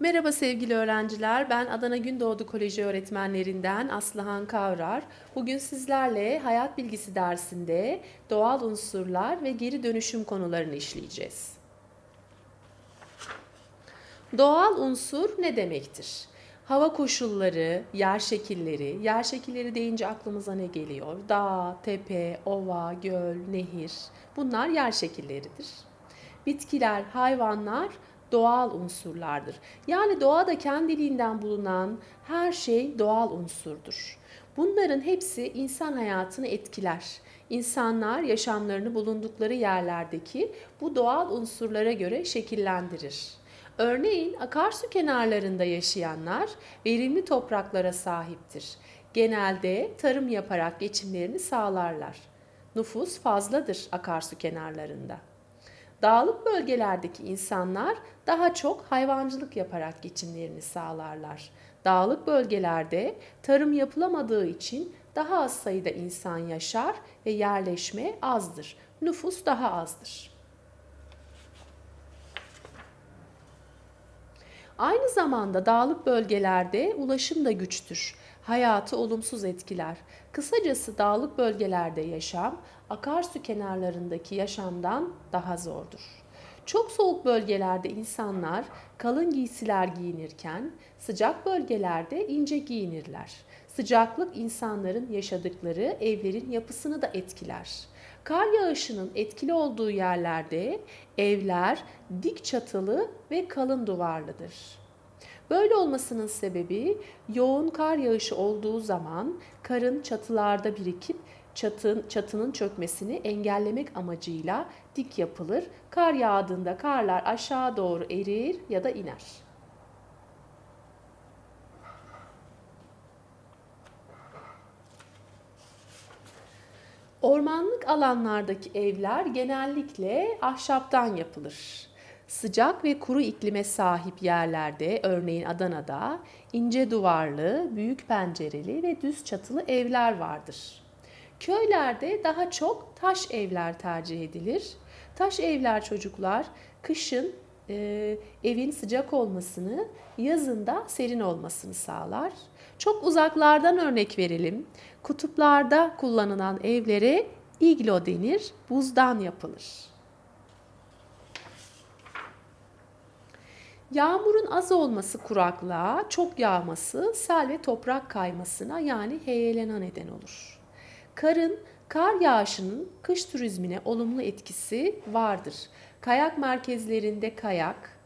Merhaba sevgili öğrenciler. Ben Adana Gündoğdu Koleji öğretmenlerinden Aslıhan Kavrar. Bugün sizlerle hayat bilgisi dersinde doğal unsurlar ve geri dönüşüm konularını işleyeceğiz. Doğal unsur ne demektir? Hava koşulları, yer şekilleri, yer şekilleri deyince aklımıza ne geliyor? Dağ, tepe, ova, göl, nehir. Bunlar yer şekilleridir. Bitkiler, hayvanlar doğal unsurlardır. Yani doğada kendiliğinden bulunan her şey doğal unsurdur. Bunların hepsi insan hayatını etkiler. İnsanlar yaşamlarını bulundukları yerlerdeki bu doğal unsurlara göre şekillendirir. Örneğin akarsu kenarlarında yaşayanlar verimli topraklara sahiptir. Genelde tarım yaparak geçimlerini sağlarlar. Nüfus fazladır akarsu kenarlarında. Dağlık bölgelerdeki insanlar daha çok hayvancılık yaparak geçimlerini sağlarlar. Dağlık bölgelerde tarım yapılamadığı için daha az sayıda insan yaşar ve yerleşme azdır. Nüfus daha azdır. Aynı zamanda dağlık bölgelerde ulaşım da güçtür. Hayatı olumsuz etkiler. Kısacası dağlık bölgelerde yaşam akarsu kenarlarındaki yaşamdan daha zordur. Çok soğuk bölgelerde insanlar kalın giysiler giyinirken sıcak bölgelerde ince giyinirler. Sıcaklık insanların yaşadıkları evlerin yapısını da etkiler. Kar yağışının etkili olduğu yerlerde evler dik çatılı ve kalın duvarlıdır. Böyle olmasının sebebi yoğun kar yağışı olduğu zaman karın çatılarda birikip çatın, çatının çökmesini engellemek amacıyla dik yapılır. Kar yağdığında karlar aşağı doğru erir ya da iner. Ormanlık alanlardaki evler genellikle ahşaptan yapılır. Sıcak ve kuru iklime sahip yerlerde, örneğin Adana'da, ince duvarlı, büyük pencereli ve düz çatılı evler vardır. Köylerde daha çok taş evler tercih edilir. Taş evler çocuklar kışın e, evin sıcak olmasını, yazın da serin olmasını sağlar. Çok uzaklardan örnek verelim. Kutuplarda kullanılan evlere iglo denir, buzdan yapılır. Yağmurun az olması kuraklığa, çok yağması sel ve toprak kaymasına yani heyelana neden olur. Karın, kar yağışının kış turizmine olumlu etkisi vardır. Kayak merkezlerinde kayak,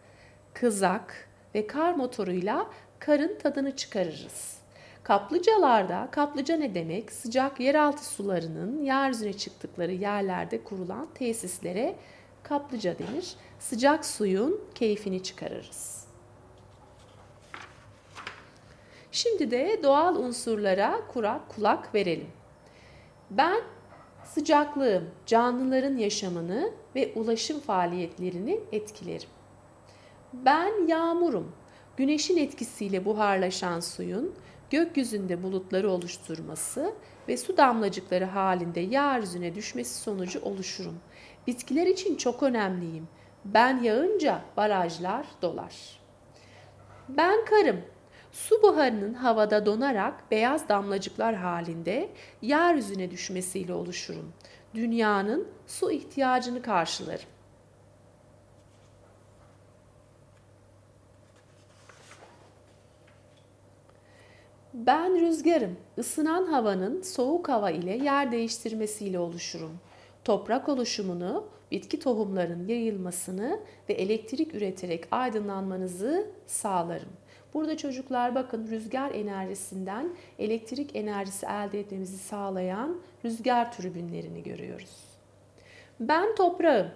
kızak ve kar motoruyla karın tadını çıkarırız. Kaplıcalarda, kaplıca ne demek? Sıcak yeraltı sularının yeryüzüne çıktıkları yerlerde kurulan tesislere kaplıca denir. Sıcak suyun keyfini çıkarırız. Şimdi de doğal unsurlara kurak kulak verelim. Ben sıcaklığım canlıların yaşamını ve ulaşım faaliyetlerini etkilerim. Ben yağmurum. Güneşin etkisiyle buharlaşan suyun gökyüzünde bulutları oluşturması ve su damlacıkları halinde yeryüzüne düşmesi sonucu oluşurum. Bitkiler için çok önemliyim. Ben yağınca barajlar dolar. Ben karım. Su buharının havada donarak beyaz damlacıklar halinde yeryüzüne düşmesiyle oluşurum. Dünyanın su ihtiyacını karşılarım. Ben rüzgarım. Isınan havanın soğuk hava ile yer değiştirmesiyle oluşurum. Toprak oluşumunu, bitki tohumlarının yayılmasını ve elektrik üreterek aydınlanmanızı sağlarım. Burada çocuklar bakın rüzgar enerjisinden elektrik enerjisi elde etmemizi sağlayan rüzgar türbinlerini görüyoruz. Ben toprağım.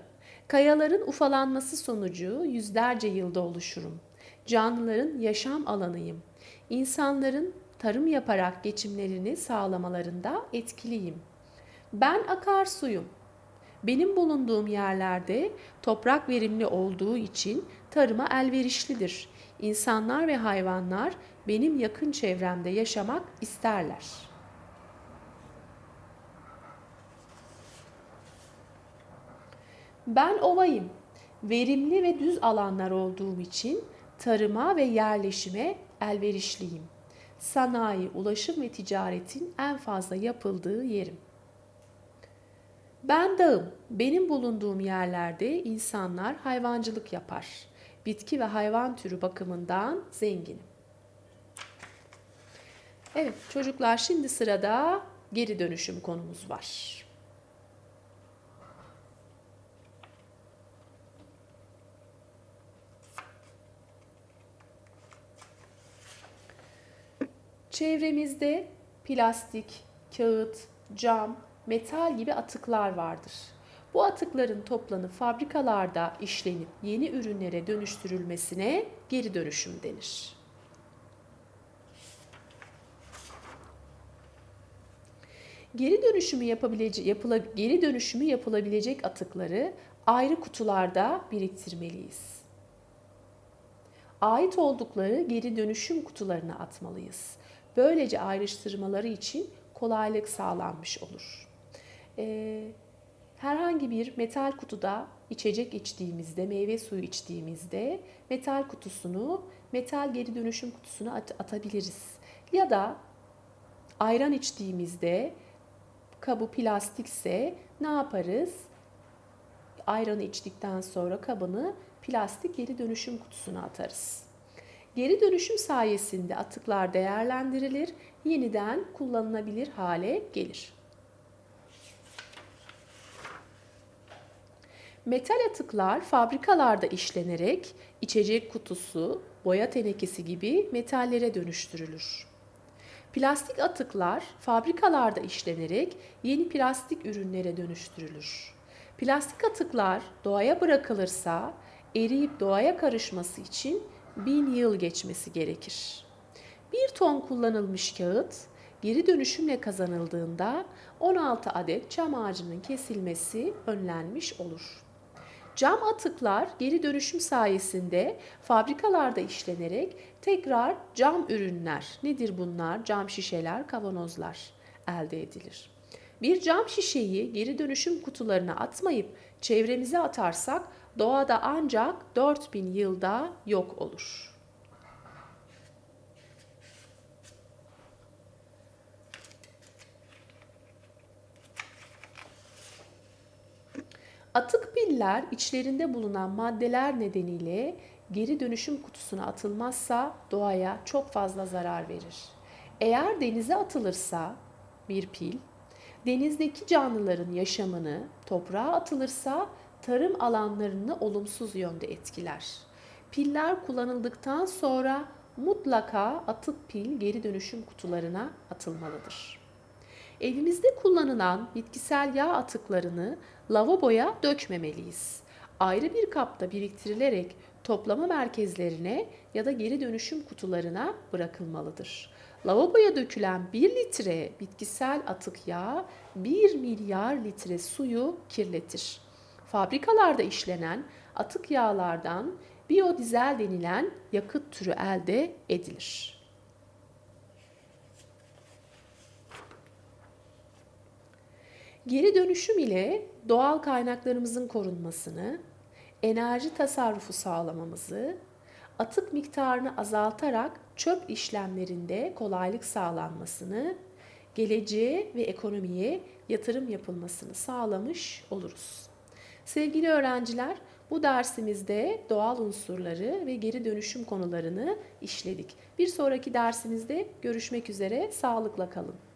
Kayaların ufalanması sonucu yüzlerce yılda oluşurum. Canlıların yaşam alanıyım. İnsanların tarım yaparak geçimlerini sağlamalarında etkiliyim. Ben akarsuyum. Benim bulunduğum yerlerde toprak verimli olduğu için tarıma elverişlidir. İnsanlar ve hayvanlar benim yakın çevremde yaşamak isterler. Ben ovayım. Verimli ve düz alanlar olduğum için tarıma ve yerleşime elverişliyim. Sanayi, ulaşım ve ticaretin en fazla yapıldığı yerim. Ben dağım. Benim bulunduğum yerlerde insanlar hayvancılık yapar. Bitki ve hayvan türü bakımından zenginim. Evet çocuklar şimdi sırada geri dönüşüm konumuz var. Çevremizde plastik, kağıt, cam, metal gibi atıklar vardır. Bu atıkların toplanıp fabrikalarda işlenip yeni ürünlere dönüştürülmesine geri dönüşüm denir. Geri dönüşümü yapabilecek yapıla, geri dönüşümü yapılabilecek atıkları ayrı kutularda biriktirmeliyiz. Ait oldukları geri dönüşüm kutularına atmalıyız. Böylece ayrıştırmaları için kolaylık sağlanmış olur. Ee, herhangi bir metal kutuda içecek içtiğimizde, meyve suyu içtiğimizde metal kutusunu metal geri dönüşüm kutusuna at- atabiliriz. Ya da ayran içtiğimizde kabı plastikse ne yaparız? Ayranı içtikten sonra kabını plastik geri dönüşüm kutusuna atarız. Geri dönüşüm sayesinde atıklar değerlendirilir, yeniden kullanılabilir hale gelir. Metal atıklar fabrikalarda işlenerek içecek kutusu, boya tenekesi gibi metallere dönüştürülür. Plastik atıklar fabrikalarda işlenerek yeni plastik ürünlere dönüştürülür. Plastik atıklar doğaya bırakılırsa eriyip doğaya karışması için bin yıl geçmesi gerekir. Bir ton kullanılmış kağıt geri dönüşümle kazanıldığında 16 adet çam ağacının kesilmesi önlenmiş olur. Cam atıklar geri dönüşüm sayesinde fabrikalarda işlenerek tekrar cam ürünler, nedir bunlar? Cam şişeler, kavanozlar elde edilir. Bir cam şişeyi geri dönüşüm kutularına atmayıp çevremize atarsak doğada ancak 4000 yılda yok olur. Atık piller içlerinde bulunan maddeler nedeniyle geri dönüşüm kutusuna atılmazsa doğaya çok fazla zarar verir. Eğer denize atılırsa bir pil, denizdeki canlıların yaşamını, toprağa atılırsa tarım alanlarını olumsuz yönde etkiler. Piller kullanıldıktan sonra mutlaka atık pil geri dönüşüm kutularına atılmalıdır. Evimizde kullanılan bitkisel yağ atıklarını lavaboya dökmemeliyiz. Ayrı bir kapta biriktirilerek toplama merkezlerine ya da geri dönüşüm kutularına bırakılmalıdır. Lavaboya dökülen 1 litre bitkisel atık yağ 1 milyar litre suyu kirletir. Fabrikalarda işlenen atık yağlardan biyodizel denilen yakıt türü elde edilir. Geri dönüşüm ile doğal kaynaklarımızın korunmasını, enerji tasarrufu sağlamamızı, atık miktarını azaltarak çöp işlemlerinde kolaylık sağlanmasını, geleceğe ve ekonomiye yatırım yapılmasını sağlamış oluruz. Sevgili öğrenciler, bu dersimizde doğal unsurları ve geri dönüşüm konularını işledik. Bir sonraki dersimizde görüşmek üzere, sağlıkla kalın.